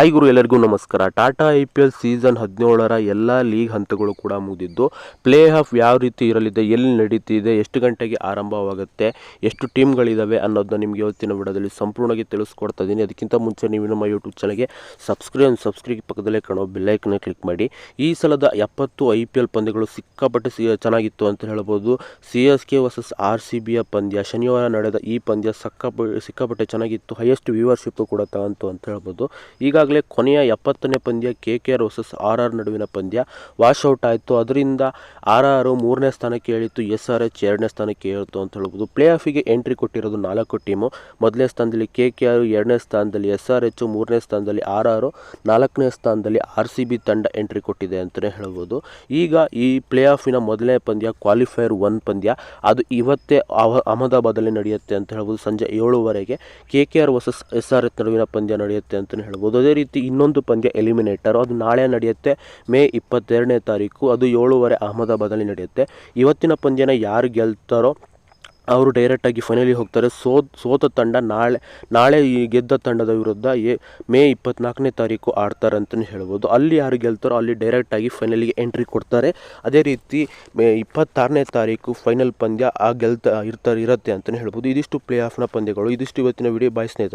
Hi ಗುರು, ಎಲ್ಲರಿಗೂ ನಮಸ್ಕಾರ. Tata I P L season ಹದಿನೇಳರ ಎಲ್ಲ ಲೀಗ್ ಹಂತಗಳು ಕೂಡ ಮುಗಿದಿದ್ದು ಪ್ಲೇ ಆಫ್ ಯಾವ ರೀತಿ ಇರಲಿದೆ, ಎಲ್ಲಿ ನಡೀತಿದೆ, ಎಷ್ಟು ಗಂಟೆಗೆ ಆರಂಭವಾಗುತ್ತೆ, ಎಷ್ಟು ಟೀಮ್ಗಳಿದ್ದಾವೆ ಅನ್ನೋದನ್ನ ನಿಮಗೆ ಇವತ್ತಿನ ವಿಡಿಯೋದಲ್ಲಿ ಸಂಪೂರ್ಣವಾಗಿ ತಿಳಿಸ್ಕೊಡ್ತಾ ಇದ್ದೀನಿ. ಅದಕ್ಕಿಂತ ಮುಂಚೆ ನೀವು ನಮ್ಮ ಯೂಟ್ಯೂಬ್ ಚಾನಲ್ಗೆ ಸಬ್ಸ್ಕ್ರೈಬ್ ಸಬ್ಸ್ಕ್ರೈಬ್ ಪಕ್ಕದಲ್ಲೇ ಕಾಣೋ ಬೆಲ್ಲೈಕನ್ನ ಕ್ಲಿಕ್ ಮಾಡಿ. ಈ ಸಲದ ಎಪ್ಪತ್ತು ಐ ಪಿ ಎಲ್ ಪಂದ್ಯಗಳು ಸಿಕ್ಕಾಪಟ್ಟೆ ಸಿ, ಚೆನ್ನಾಗಿತ್ತು ಅಂತ ಹೇಳ್ಬೋದು. C S K versus R C ಬಿಯ ಪಂದ್ಯ, ಶನಿವಾರ ನಡೆದ ಈ ಪಂದ್ಯ ಸಕ್ಕಾಪ, ಸಿಕ್ಕಾಪಟ್ಟೆ ಚೆನ್ನಾಗಿತ್ತು ಹೈಯೆಸ್ಟ್ ವ್ಯೂವರ್ಶಿಪ್ ಕೂಡ ತಗಂತು ಅಂತ ಹೇಳ್ಬೋದು. ಈಗಾಗಲೇ ಕೊನೆಯ ಎಪ್ಪತ್ತನೇ ಪಂದ್ಯ K K R versus R R ನಡುವಿನ ಪಂದ್ಯ. ವಾಶ್ಔಟ್ ಆಯಿತು. ಅದರಿಂದ ಆರ್ ಆರ್ ಮೂರನೇ ಸ್ಥಾನಕ್ಕೆ ಹೇಳಿತ್ತು ಎಸ್ ಆರ್ ಎಚ್ ಎರಡನೇ ಸ್ಥಾನಕ್ಕೆ ಏಳಿತು ಅಂತ ಹೇಳ್ಬೋದು. ಪ್ಲೇ ಆಫಿಗೆ ಎಂಟ್ರಿ ಕೊಟ್ಟಿರೋದು ನಾಲ್ಕು ಟೀಮು. ಮೊದಲನೇ ಸ್ಥಾನದಲ್ಲಿ ಕೆ ಕೆ ಆರ್ ಎರಡನೇ ಸ್ಥಾನದಲ್ಲಿ ಎಸ್ ಆರ್ ಎಚ್, ಮೂರನೇ ಸ್ಥಾನದಲ್ಲಿ ಆರ್ ಆರು, ನಾಲ್ಕನೇ ಸ್ಥಾನದಲ್ಲಿ ಆರ್ ಸಿ ಬಿ ತಂಡ ಎಂಟ್ರಿ ಕೊಟ್ಟಿದೆ ಅಂತಲೇ ಹೇಳ್ಬೋದು. ಈಗ ಈ ಪ್ಲೇ ಆಫಿನ ಮೊದಲನೇ ಪಂದ್ಯ ಕ್ವಾಲಿಫೈಯರ್ ಒನ್ ಪಂದ್ಯ. ಅದು ಇವತ್ತೇ ಅಹಮದಾಬಾದಲ್ಲಿ ನಡೆಯುತ್ತೆ ಅಂತ ಹೇಳ್ಬೋದು. ಸಂಜೆ ಏಳುವರೆಗೆ K K R versus S R H ನಡುವಿನ ಪಂದ್ಯ ನಡೆಯುತ್ತೆ ಅಂತಲೇ ಹೇಳ್ಬೋದು. ಅದೇ ರೀತಿ ಇನ್ನೊಂದು ಪಂದ್ಯ ಎಲಿಮಿನೇಟರ್ ಅದು ನಾಳೆ ನಡೆಯುತ್ತೆ, ಮೇ ಇಪ್ಪತ್ತೆರಡನೇ ತಾರೀಕು. ಅದು ಏಳುವರೆ ಅಹಮದಾಬಾದಲ್ಲಿ ನಡೆಯುತ್ತೆ. ಇವತ್ತಿನ ಪಂದ್ಯನ ಯಾರು ಗೆಲ್ತಾರೋ ಅವರು ಡೈರೆಕ್ಟಾಗಿ ಫೈನಲಿ ಹೋಗ್ತಾರೆ. ಸೋತ್, ಸೋತ ತಂಡ ನಾಳೆ ನಾಳೆ ಈ ಗೆದ್ದ ತಂಡದ ವಿರುದ್ಧ ಎ, ಮೇ ಇಪ್ಪತ್ನಾಲ್ಕನೇ ತಾರೀಕು ಆಡ್ತಾರೆ ಅಂತಲೇ ಹೇಳ್ಬೋದು. ಅಲ್ಲಿ ಯಾರು ಗೆಲ್ತಾರೋ ಅಲ್ಲಿ ಡೈರೆಕ್ಟಾಗಿ ಫೈನಲಿಗೆ ಎಂಟ್ರಿ ಕೊಡ್ತಾರೆ. ಅದೇ ರೀತಿ ಮೇ ಇಪ್ಪತ್ತಾರನೇ ತಾರೀಕು ಫೈನಲ್ ಪಂದ್ಯ ಆ ಗೆಲ್ತ ಇರ್ತಾರೆ ಇರುತ್ತೆ ಅಂತಲೇ ಹೇಳ್ಬೋದು. ಇದಿಷ್ಟು ಪ್ಲೇ ಆಫ್ನ ಪಂದ್ಯಗಳು. ಇದಿಷ್ಟು ಇವತ್ತಿನ ವಿಡಿಯೋ ಬಾಯ್